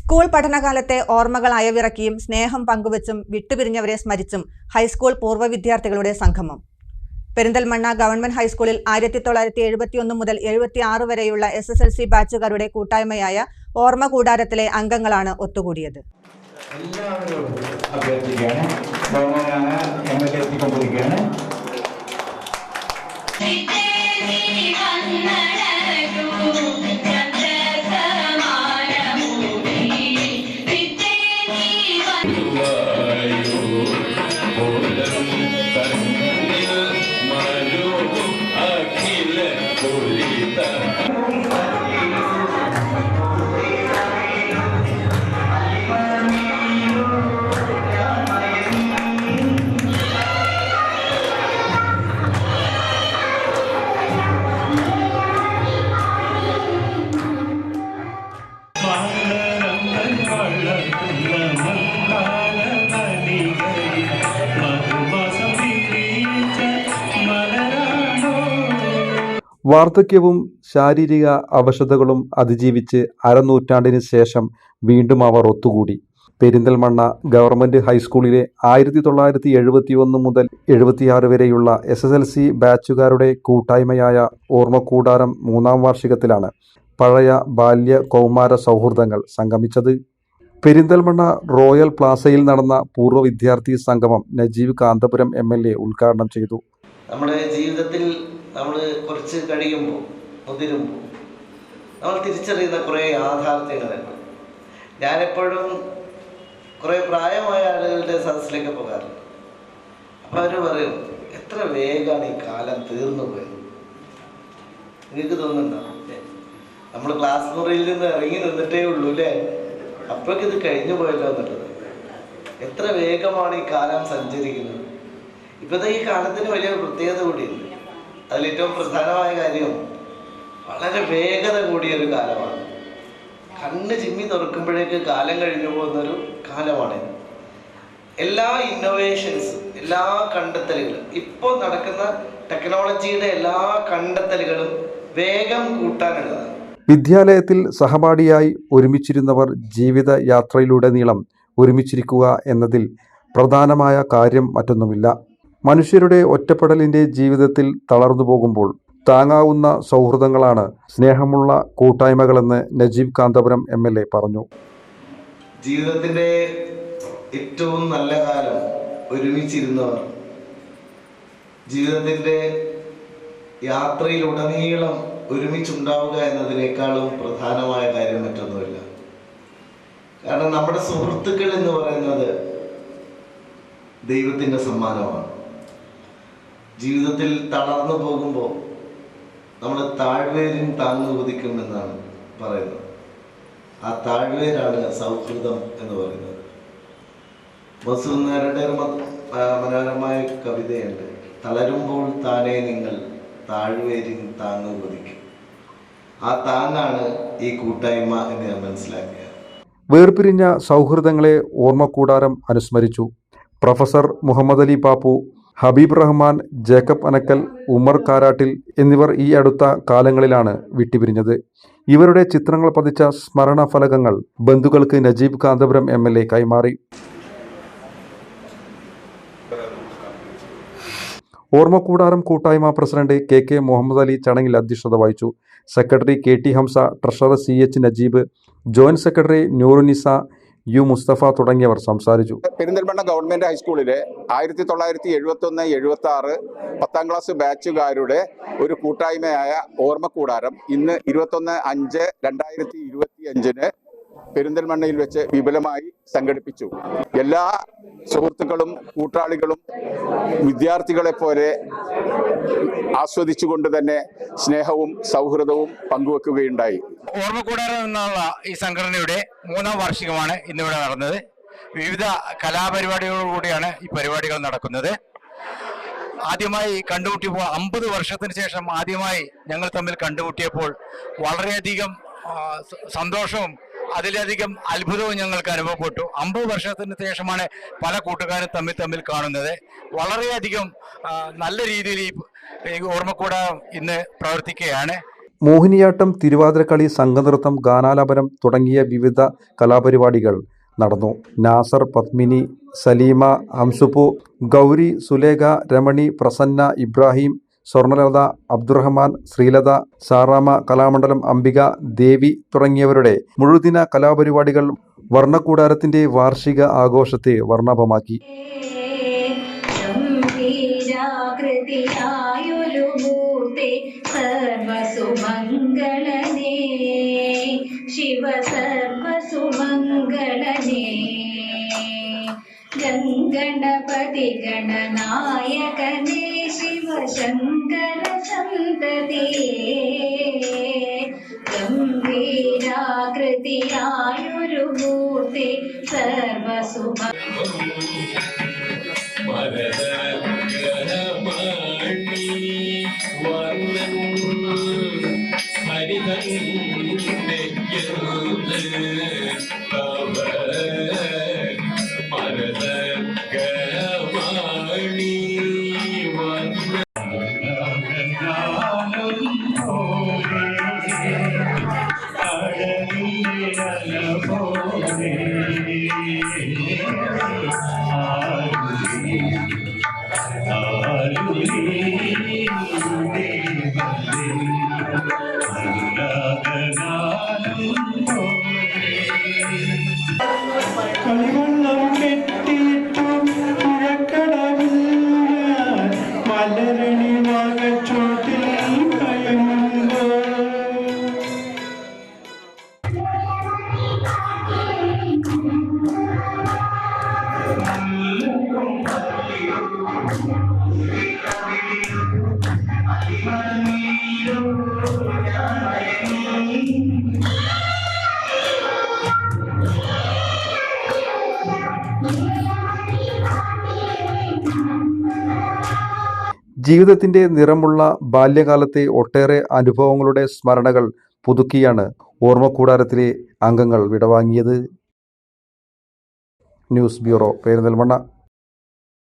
School പഠനകാലത്തെ ഓർമ്മകൾ അയവിറക്കിയും സ്നേഹം പങ്കുവച്ചും വിട്ടുപിരിഞ്ഞവരെ സ്മരിച്ചും high school പൂർവ വിദ്യാർത്ഥികളുടെ സംഗമം. പെരിന്തൽമണ്ണ ഗവൺമെന്റ് ഹൈസ്കൂളിൽ ആയിരത്തി തൊള്ളായിരത്തി എഴുപത്തിയൊന്ന് മുതൽ എഴുപത്തി ആറ് വരെയുള്ള എസ് എസ് എൽ സി ബാച്ചുകാരുടെ കൂട്ടായ്മയായ ഓർമ്മ കൂടാരത്തിലെ അംഗങ്ങളാണ് ഒത്തുകൂടിയത്. എല്ലാവരോടും വാർദ്ധക്യവും ശാരീരിക അവശതകളും അതിജീവിച്ച് അരനൂറ്റാണ്ടിന് ശേഷം വീണ്ടും അവർ ഒത്തുകൂടി. പെരിന്തൽമണ്ണ ഗവൺമെന്റ് ഹൈസ്കൂളിലെ ആയിരത്തി തൊള്ളായിരത്തി എഴുപത്തി ഒന്ന് മുതൽ എഴുപത്തിയാറ് വരെയുള്ള എസ് എസ് എൽ സി ബാച്ചുകാരുടെ കൂട്ടായ്മയായ ഓർമ്മക്കൂടാരം മൂന്നാം വാർഷികത്തിലാണ് പഴയ ബാല്യ കൗമാര സൗഹൃദങ്ങൾ സംഗമിച്ചത്. പെരിന്തൽമണ്ണ റോയൽ പ്ലാസയിൽ നടന്ന പൂർവ വിദ്യാർത്ഥി സംഗമം Najeeb Kanthapuram M L A ഉദ്ഘാടനം ചെയ്തു. നമ്മുടെ ജീവിതത്തിൽ നമ്മൾ കുറച്ച് കഴിയുമ്പോൾ മുതിരുമ്പോൾ നമ്മൾ തിരിച്ചറിയുന്ന കുറേ യാഥാർത്ഥ്യങ്ങളുണ്ട് ഞാനെപ്പോഴും കുറേ പ്രായമായ ആളുകളുടെ സദസ്സിലേക്ക് പോകാറുണ്ട്. അപ്പോൾ അവർ പറയും എത്ര വേഗമാണ് ഈ കാലം തീർന്നു പോയത്? നിങ്ങൾക്ക് തോന്നുന്നുണ്ടോ? നമ്മൾ ക്ലാസ് മുറിയിൽ നിന്ന് ഇറങ്ങി നിന്നിട്ടേ ഉള്ളൂ അല്ലേ? അപ്പോഴേക്ക് ഇത് കഴിഞ്ഞു പോയല്ലോ എന്നുള്ളത്. എത്ര വേഗമാണ് ഈ കാലം സഞ്ചരിക്കുന്നത്? ഇപ്പോഴത്തെ ഈ കാലത്തിന് വലിയ പ്രത്യേകത കൂടിയുണ്ട്. അതിൽ ഏറ്റവും പ്രധാനമായ കാര്യം വളരെ വേഗത കൂടിയ ഒരു കാലമാണ്. കണ്ണ് ചിമ്മി തുറക്കുമ്പോഴേക്ക് കാലം കഴിഞ്ഞു പോകുന്നൊരു കാലമാണ് എല്ലാ ഇന്നോവേഷൻസ് എല്ലാ കണ്ടെത്തലുകളും ഇപ്പോൾ നടക്കുന്ന ടെക്നോളജിയുടെ എല്ലാ കണ്ടെത്തലുകളും വേഗം കൂട്ടാനുള്ളതാണ്. വിദ്യാലയത്തിൽ സഹപാഠിയായി ഒരുമിച്ചിരുന്നവർ ജീവിത യാത്രയിലൂടെ നീളം ഒരുമിച്ചിരിക്കുക എന്നതിൽ പ്രധാനമായ കാര്യം മറ്റൊന്നുമില്ല. മനുഷ്യരുടെ ഒറ്റപ്പെടലിന്റെ ജീവിതത്തിൽ തളർന്നു പോകുമ്പോൾ താങ്ങാവുന്ന സൗഹൃദങ്ങളാണ് സ്നേഹമുള്ള കൂട്ടായ്മകളെന്ന് Najeeb Kanthapuram M L A പറഞ്ഞു. ജീവിതത്തിന്റെ ഏറ്റവും നല്ല കാലം ഒരുമിച്ചിരുന്നവർ. ജീവിതത്തിന്റെ യാത്രയിലുടനീളം ഒരുമിച്ചുണ്ടാവുക എന്നതിനേക്കാളും പ്രധാനമായ കാര്യം മറ്റൊന്നുമില്ല. കാരണം നമ്മുടെ സുഹൃത്തുക്കൾ എന്ന് പറയുന്നത് ദൈവത്തിന്റെ സമ്മാനമാണ്. ജീവിതത്തിൽ തളർന്നു പോകുമ്പോൾ നമ്മൾ താഴ്വേരും താങ്ങു കുതിക്കും എന്നാണ് പറയുന്നത്. ആ താഴ്വേരാണ് സൗഹൃദം എന്ന് പറയുന്നത്. ആ, മനോഹരമായ കവിതയുണ്ട്. തളരുമ്പോൾ താനേ നിങ്ങൾ താഴ്വേരിൻ താങ്ങു കുതിക്കും ആ താങ്ങാണ് ഈ കൂട്ടായ്മ എന്ന് ഞാൻ മനസ്സിലാക്കുക. വേർപിരിഞ്ഞ സൗഹൃദങ്ങളെ ഓർമ്മക്കൂടാരം അനുസ്മരിച്ചു. പ്രൊഫസർ മുഹമ്മദ് അലി പാപ്പു ഹബീബ് റഹ്മാൻ ജേക്കബ് അനക്കൽ ഉമർ കാരാട്ടിൽ എന്നിവർ ഈ അടുത്ത കാലങ്ങളിലാണ് വിട്ടുപിരിഞ്ഞത്. ഇവരുടെ ചിത്രങ്ങൾ പതിച്ച സ്മരണ ഫലകങ്ങൾ ബന്ധുക്കൾക്ക് Najeeb Kanthapuram M L A കൈമാറി. ഓർമ്മക്കൂടാരം കൂട്ടായ്മ president K K Muhammad Ali ചടങ്ങിൽ അധ്യക്ഷത വഹിച്ചു. Secretary K T Hamsa treasurer C H Najeeb joint secretary Noorunisa U Musthafa തുടങ്ങിയവർ സംസാരിച്ചു. പെരിന്തൽമണ്ണ ഗവൺമെന്റ് ഹൈസ്കൂളിലെ ആയിരത്തി തൊള്ളായിരത്തി എഴുപത്തി ഒന്ന് എഴുപത്തി ആറ് പത്താം ക്ലാസ് ബാച്ചുകാരുടെ ഒരു കൂട്ടായ്മയായ ഓർമ്മക്കൂടാരം ഇന്ന് ഇരുപത്തൊന്ന് അഞ്ച് രണ്ടായിരത്തി ഇരുപത്തി അഞ്ചിന് പെരിന്തൽമണ്ണയിൽ വെച്ച് വിപുലമായി സംഘടിപ്പിച്ചു. എല്ലാ സുഹൃത്തുക്കളും കൂട്ടാളികളും വിദ്യാർത്ഥികളെ പോലെ ആസ്വദിച്ചുകൊണ്ട് തന്നെ സ്നേഹവും സൗഹൃദവും പങ്കുവെക്കുകയുണ്ടായി. ഓർമ്മക്കൂടാരം എന്നുള്ള ഈ സംഘടനയുടെ മൂന്നാം വാർഷികമാണ് ഇന്നിവിടെ നടന്നത്. വിവിധ കലാപരിപാടികളോടുകൂടിയാണ് ഈ പരിപാടികൾ നടക്കുന്നത്. ആദ്യമായി കണ്ടുമുട്ടിയപ്പോൾ അമ്പത് വർഷത്തിന് ശേഷം ആദ്യമായി ഞങ്ങൾ തമ്മിൽ കണ്ടുമുട്ടിയപ്പോൾ വളരെയധികം സന്തോഷവും അതിലധികം അത്ഭുതവും ഞങ്ങൾക്ക് അനുഭവപ്പെട്ടു. അമ്പത് വർഷത്തിന് ശേഷമാണ് പല കൂട്ടുകാരും തമ്മിൽ തമ്മിൽ കാണുന്നത്. വളരെയധികം നല്ല രീതിയിൽ ഈ ഓർമ്മക്കൂട ഇന്ന് പ്രവർത്തിക്കുകയാണ്. മോഹിനിയാട്ടം തിരുവാതിരക്കളി സംഘനൃത്തം ഗാനാലാപനം തുടങ്ങിയ വിവിധ കലാപരിപാടികൾ നടന്നു. നാസർ പത്മിനി സലീമ ഹംസുപ്പു ഗൗരി സുലേഖ രമണി പ്രസന്ന ഇബ്രാഹിം സ്വർണലത അബ്ദുറഹ്മാൻ ശ്രീലത സാറാമ കലാമണ്ഡലം അംബിക ദേവി തുടങ്ങിയവരുടെ മുഴുദിന കലാപരിപാടികൾ വർണക്കൂടാരത്തിന്റെ വാർഷിക ആഘോഷത്തെ വർണാഭമാക്കി. ശിവ സർവസുമംഗളനേ ഗംഗണപതി ഗണനായകനേ ശിവശങ്കര സന്തതിയേ ജീവിതത്തിന്റെ നിറമുള്ള ബാല്യകാലത്തെ ഒട്ടേറെ അനുഭവങ്ങളുടെ സ്മരണകൾ പുതുക്കിയാണ് ഓർമ്മക്കൂടാരത്തിലെ അംഗങ്ങൾ വിടവാങ്ങിയത്. ന്യൂസ് ബ്യൂറോ പേര് പെരിന്തൽമണ്ണ